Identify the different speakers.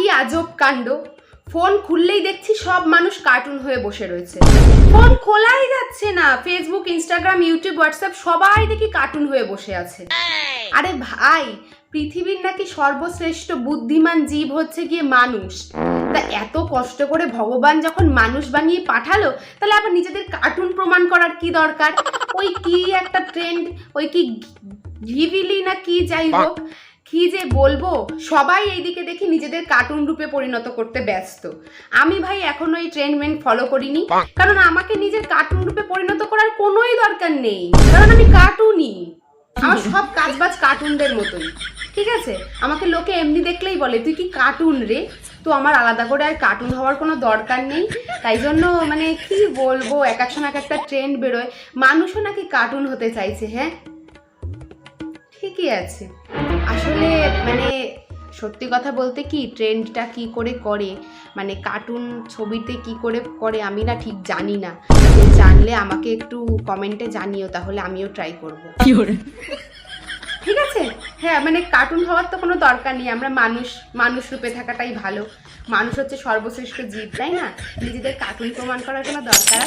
Speaker 1: কি আজব কাণ্ড? ফোন খুললেই দেখছি সব মানুষ কার্টুন হয়ে বসে রয়েছে। ফোন খোলাই যাচ্ছে না। ফেসবুক ইনস্টাগ্রাম ইউটিউব হোয়াটসঅ্যাপ সবাই দেখি কার্টুন হয়ে বসে আছে। আরে ভাই পৃথিবীর নাকি সর্বশ্রেষ্ঠ বুদ্ধিমান জীব হচ্ছে গিয়ে মানুষ। তা এত কষ্ট করে ভগবান যখন মানুষ বানিয়ে পাঠালো তাহলে আবার নিজেদের কার্টুন প্রমাণ করার কি দরকার? ওই কি একটা ট্রেন্ড ওই কি ঘিবিলি না কি যাই হোক কি যে বলব? সবাই এইদিকে দেখি নিজেদের কার্টুন রূপে পরিণত করতে ব্যস্ত। আমি ভাই এখনও এই ট্রেন্ডমেন্ট ফলো করিনি। কারণ আমাকে নিজের কার্টুন রূপে পরিণত করার কোনোই দরকার নেই। কারণ আমি কার্টুনই আমার সব কাজ কাজবাজ কার্টুনদের মতোই। ঠিক আছে? আমাকে লোকে এমনি দেখলেই বলে তুই কি কার্টুন রে? তো আমার আলাদা করে আর কার্টুন হওয়ার কোনো দরকার নেই। তাই জন্য মানে কি বলব এক এক সময় এক একটা ট্রেন্ড বেরোয়। মানুষও নাকি কার্টুন হতে চাইছে হ্যাঁ? ঠিকই আছে। আসলে মানে সত্যি কথা বলতে কি ট্রেন্ডটা কি করে করে মানে কার্টুন ছবিতে কি করে করে আমি না ঠিক জানি না। জানলে আমাকে একটু কমেন্টে জানিও তাহলে আমিও ট্রাই করব। ঠিক আছে? হ্যাঁ মানে কার্টুন হওয়ার তো কোনো দরকার নেই। আমরা মানুষ মানুষ রূপে থাকাটাই ভালো। মানুষ হচ্ছে সর্বশ্রেষ্ঠ জীব তাই না? নিজেদের কার্টুন প্রমাণ করার কোনো দরকার?